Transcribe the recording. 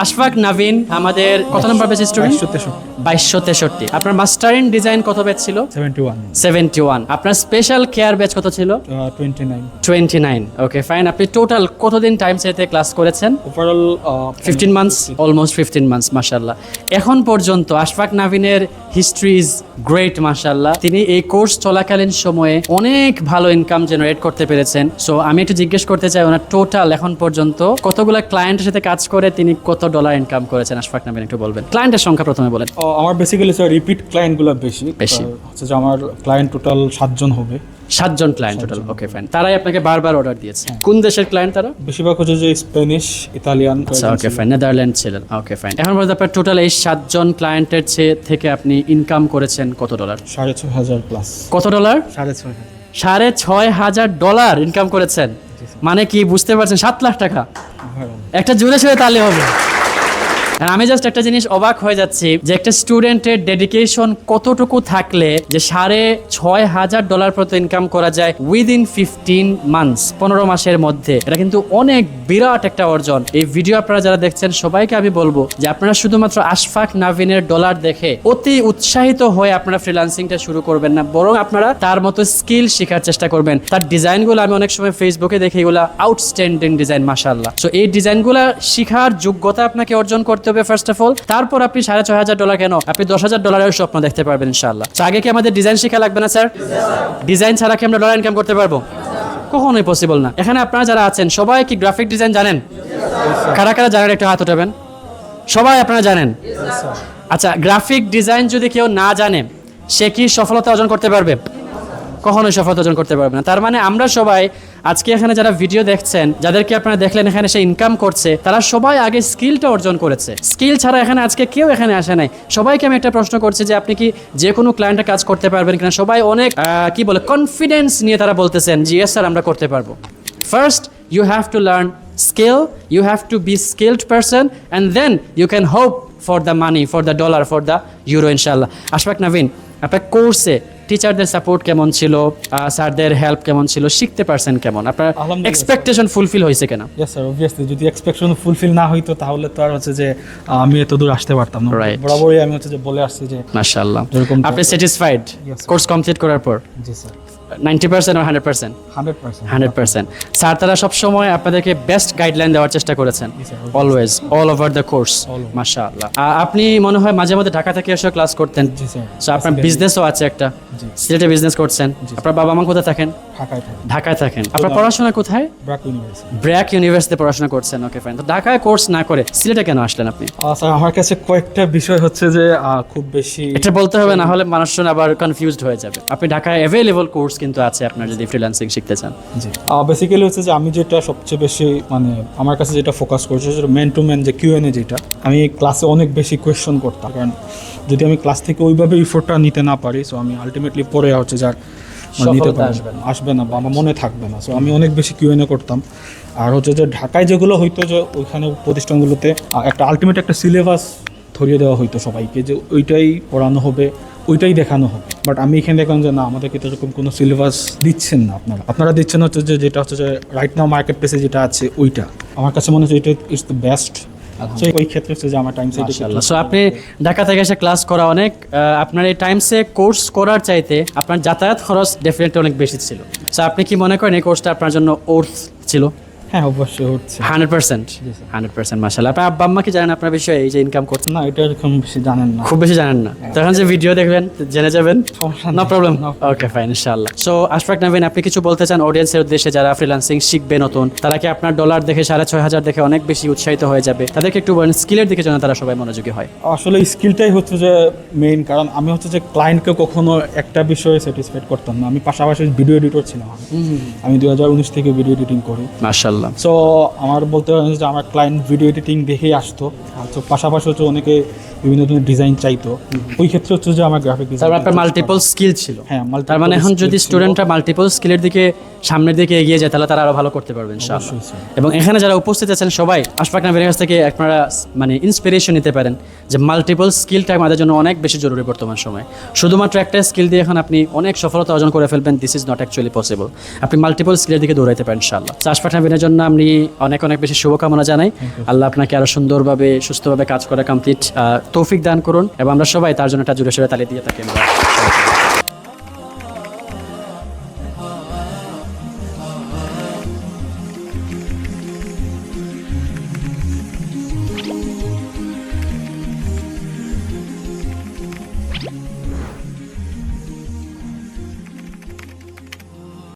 আশফাক নাভিন আমাদের কত নম্বর batch student বাইশশো তেষট্টি। আপনার মাস্টার ইন ডিজাইন কত ব্যাচ ছিল? সেভেন্টি ওয়ান আপনার স্পেশাল কেয়ার ব্যাচ কত ছিল? টোয়েন্টি নাইন ওকে ফাইন আপনি টোটাল কতদিন টাইম সেতে ক্লাস করেছেন? Overall fifteen months almost fifteen months মাসাল্লাহ এখন পর্যন্ত আশফাক নাভিনের হিস্ট্রি ইজ গ্রেট মাসাল্লাহ তিনি এই কোর্স চলাকালীন সময়ে অনেক ভালো ইনকাম জেনারেট করতে পেরেছেন। সো আমি একটু জিজ্ঞেস করতে চাই ওনার টোটাল এখন পর্যন্ত কতগুলো ক্লায়েন্টের সাথে কাজ করে তিনি কত ডলার ইনকাম করেছেন আশফাক নাভিন একটু বলবেন? ক্লায়েন্টের সংখ্যা প্রথমে বলেন। আমার বেসিক্যালি স্যার রিপিট ক্লায়েন্টগুলো বেশি। বেশি। হচ্ছে যে আমার ক্লায়েন্ট টোটাল সাতজন হবে। সাতজন ক্লায়েন্ট টোটাল ওকে ফাইন তারাই আপনাকে বারবার অর্ডার দিয়েছে। কোন দেশের ক্লায়েন্ট তারা? বেশিরভাগ হচ্ছে যে স্প্যানিশ ইতালিয়ান আচ্ছা ওকে ফাইন নেদারল্যান্ড ছিলেন ওকে ফাইন এখন পর্যন্ত আপনার টোটাল এই সাতজন ক্লায়েন্টের থেকে আপনি ইনকাম করেছেন কত ডলার সাড়ে ছয় হাজার প্লাস কত ডলার সাড়ে ছয় সাড়ে ছয় হাজার ডলার ইনকাম করেছেন। মানে কি বুঝতে পারছেন? সাত লাখ টাকা। একটা জোরে সোরে তালে হবে। আমি জাস্ট একটা জিনিস অবাক হয়ে যাচ্ছি যে একটা স্টুডেন্টের ডেডিকেশন কতটুকু থাকলে যে সাড়ে ছয় হাজার ডলার প্রতি ইনকাম করা যায় উইদিন ফিফটিন মান্থস পনেরো মাসের মধ্যে। এটা কিন্তু অনেক বিরাট একটা অর্জন। এই ভিডিও আপনারা যারা দেখছেন, সবাইকে আমি বলব যে আপনারা শুধুমাত্র আশফাক নাভিনের ডলার দেখে অতি উৎসাহিত হয়ে আপনারা ফ্রিলান্সিংটা শুরু করবেন না, বরং আপনারা তার মতো স্কিল শেখার চেষ্টা করবেন। তার ডিজাইনগুলো আমি অনেক সময় ফেসবুকে দেখি, এগুলো আউটস্ট্যান্ডিং ডিজাইন মাসাল্লাহ সো এই ডিজাইনগুলো শেখার যোগ্যতা আপনাকে অর্জন করতে হবে ফার্স্ট অফ অল তারপর আপনি সাড়ে ছয় হাজার ডলার কেন? আপনি দশ হাজার ডলারের স্বপ্ন দেখতে পারবেন ইনশাল্লাহ So আগে কি আমাদের ডিজাইন শেখা লাগবে না স্যার ডিজাইন ছাড়া কি আমরা ডলার ইনকাম করতে পারব? কখনোই পসিবল না। এখানে আপনারা যারা আছেন, সবাই কি গ্রাফিক ডিজাইন জানেন? কারা কারা জানেন একটু হাত উঠাবেন? সবাই আপনারা জানেন? আচ্ছা গ্রাফিক ডিজাইন যদি কেউ না জানে, সে কি সফলতা অর্জন করতে পারবে? কখনোই সফলতা অর্জন করতে পারবে না। তার মানে আমরা সবাই আজকে এখানে যারা ভিডিও দেখছেন, যাদেরকে আপনারা দেখলেন এখানে সে ইনকাম করছে, তারা সবাই আগে স্কিলটা অর্জন করেছে। স্কিল ছাড়া এখানে আজকে কেউ এখানে আসে নাই। সবাইকে আমি একটা প্রশ্ন করছি যে, আপনি কি যে কোনো ক্লায়েন্টের কাজ করতে পারবেন কিনা? সবাই অনেক কি বলে কনফিডেন্স নিয়ে তারা বলতেছেন জি এস স্যার আমরা করতে পারব। First you have to learn skill you have to be skilled person, and then you can hope for the money for the dollar for the euro ইনশাল্লাহ আশফাক নাভিন আপনার কোর্সে টিচারদের সাপোর্ট কেমন ছিল? স্যারদের হেল্প কেমন ছিল? শিখতে পারছেন কেমন? আপনার এক্সপেক্টেশন এক্সপেকটেশন ফুলফিল হয়েছে কেন? স্যার অবভিয়াসলি যদি এক্সপেকশন ফুলফিল না হইতো তাহলে তো আর হচ্ছে যে আমি এত দূর আসতে পারতাম না. বরাবরই আমি হচ্ছে যে বলে আসছি যে মাশাআল্লাহ। আপনি স্যাটিসফাইড কোর্স কমপ্লিট করার পর? জি স্যার নাইনটি পার্সেন্ট আর hundred percent hundred percent sir তারা সবসময় আপনাদেরকে বেস্ট গাইডলাইন দেওয়ার চেষ্টা করেছেন। Always all over the course মাশা আল্লাহ আপনি মনে হয় মাঝে মধ্যে ঢাকা থেকে এসে ক্লাস করতেন। সো আপনার বিজনেসও আছে একটা। সিলেটে বিজনেস করছেন। আপনার বাবা মা কোথায় থাকেন? ঢাকায় থাকেন। আপনার পড়াশোনা কোথায়? ব্র্যাক ইউনিভার্সিটিতে পড়াশোনা করছেন। ওকে ফাইন তো ঢাকায় কোর্স না করে সিলেটে কেন আসলেন আপনি? আমার কাছে কয়েকটা বিষয় হচ্ছে যে খুব বেশি এটা বলতে হবে না হলে মানুষজন আবার কনফিউজড হয়ে যাবে। আপনি ঢাকায় অ্যাভেলেবল কোর্স কিন্তু আছে আপনার যদি ফ্রিল্যান্সিং শিখতে চান। জি। বেসিক্যালি হচ্ছে যে আমি যেটা সবচেয়ে বেশি মানে আমার কাছে যেটা ফোকাস করছি সেটা ম্যান টু ম্যান যে কিউএনএ যেটা আমি ক্লাসে অনেক বেশি কোয়েশ্চন করতাম। কারণ যদি আমি ক্লাস থেকে ওইভাবে ইফোর্টটা নিতে না পারি সো আমি আলটিমেটলি পরে হচ্ছে যার মানে নিতে আসবে না। আসবে না বা আমার মনে থাকবে না। সো আমি অনেক বেশি কিউএনএ করতাম। আর হচ্ছে যে ঢাকায় যেগুলো হইতো যে ওইখানে প্রতিষ্ঠানগুলোতে একটা আলটিমেট একটা সিলেবাস ধরিয়ে দেওয়া হইতো সবাইকে যে ওইটাই পড়ানো হবে। ওইটাই দেখানো হবে। বাট আমি এখানে দেখলাম যে না আমাদেরকে তো এরকম কোনো সিলেবাস দিচ্ছেন না আপনারা। আপনারা দিচ্ছেন হচ্ছে যে যেটা হচ্ছে যে রাইট নাও মার্কেট প্লেসে যেটা আছে ওইটা। আমার কাছে মনে হচ্ছে এটা ইজ দ্য বেস্ট ওই ক্ষেত্রে যে আমার টাইম সো আপনি ঢাকা থেকে এসে ক্লাস করা অনেক। আপনার এই টাইমসে কোর্স করার চাইতে আপনার যাতায়াত খরচ ডেফিনেটলি অনেক বেশি ছিল। সো আপনি কি মনে করেন এই কোর্সটা আপনার জন্য ওর্থ ছিল? হ্যাঁ অবশ্যই হচ্ছে। হান্ড্রেড পার্সেন্ট হান্ড্রেড পার্সেন্ট মাসাল্লাহ আপনার আব্বা আম্মা কি জানেন আপনার বিষয়ে এই যে ইনকাম করতে? না এটা বেশি জানেন না। খুব বেশি জানেন না। তখন যে ভিডিও দেখবেন জেনে যাবেন। নো প্রবলেম ওকে ফাইন ইনশাআল্লাহ সো আশফাক আপনি কিছু বলতে চান অডিয়েন্সের উদ্দেশ্যে যারা ফ্রিল্যান্সিং শিখবে নতুন তারা কি আপনার ডলার দেখে সাড়ে ছয় হাজার দেখে অনেক বেশি উৎসাহিত হয়ে যাবে? তাদেরকে একটু বলেন স্কিলের দিকে যেন তারা সবাই মনোযোগী হয়। আসলে স্কিলটাই হচ্ছে যে মেইন কারণ আমি হচ্ছে যে ক্লায়েন্টকে কখনো একটা বিষয়ে স্যাটিসফাইড করতাম না। আমি পাশাপাশি ভিডিও এডিটর ছিলাম আমি। দুই হাজার উনিশ থেকে ভিডিও এডিটিং করি। মাশাআল্লাহ সো আমার বলতে হয় যে, আমার ক্লায়েন্ট ভিডিও এডিটিং দেখেই আসতো। তো পাশাপাশি হচ্ছে অনেকে বিভিন্ন ধরনের ডিজাইন চাইতো। ওই ক্ষেত্রে হচ্ছে যে আমার গ্রাফিক তারপর আপনার মাল্টিপল স্কিল ছিল। হ্যাঁ, তার মানে এখন যদি স্টুডেন্টরা মাল্টিপল স্কিলের দিকে সামনের দিকে এগিয়ে যায় তাহলে তারা আরও ভালো করতে পারবে ইনশাআল্লাহ। অবশ্যই স্যার। এবং এখানে যারা উপস্থিত আছেন সবাই আশফাক নাবির কাছ থেকে আপনারা মানে ইন্সপিরেশন নিতে পারেন যে মাল্টিপল স্কিলটা আমাদের জন্য অনেক বেশি জরুরি বর্তমান সময়। শুধুমাত্র একটা স্কিল দিয়ে এখন আপনি অনেক সফলতা অর্জন করে ফেলবেন this is not actually possible আপনি মাল্টিপল স্কিলের দিকে দৌড়াইতে পারেন ইনশাআল্লাহ। তো আশফাক নাবিনের জন্য আমি অনেক অনেক বেশি শুভকামনা জানাই। আল্লাহ আপনাকে আরও সুন্দরভাবে সুস্থভাবে কাজ করা কমপ্লিট তৌফিক দান করুন এবং আমরা সবাই তার জন্য একটা জুড়ে সরে তালে দিয়ে থাকি। আমরা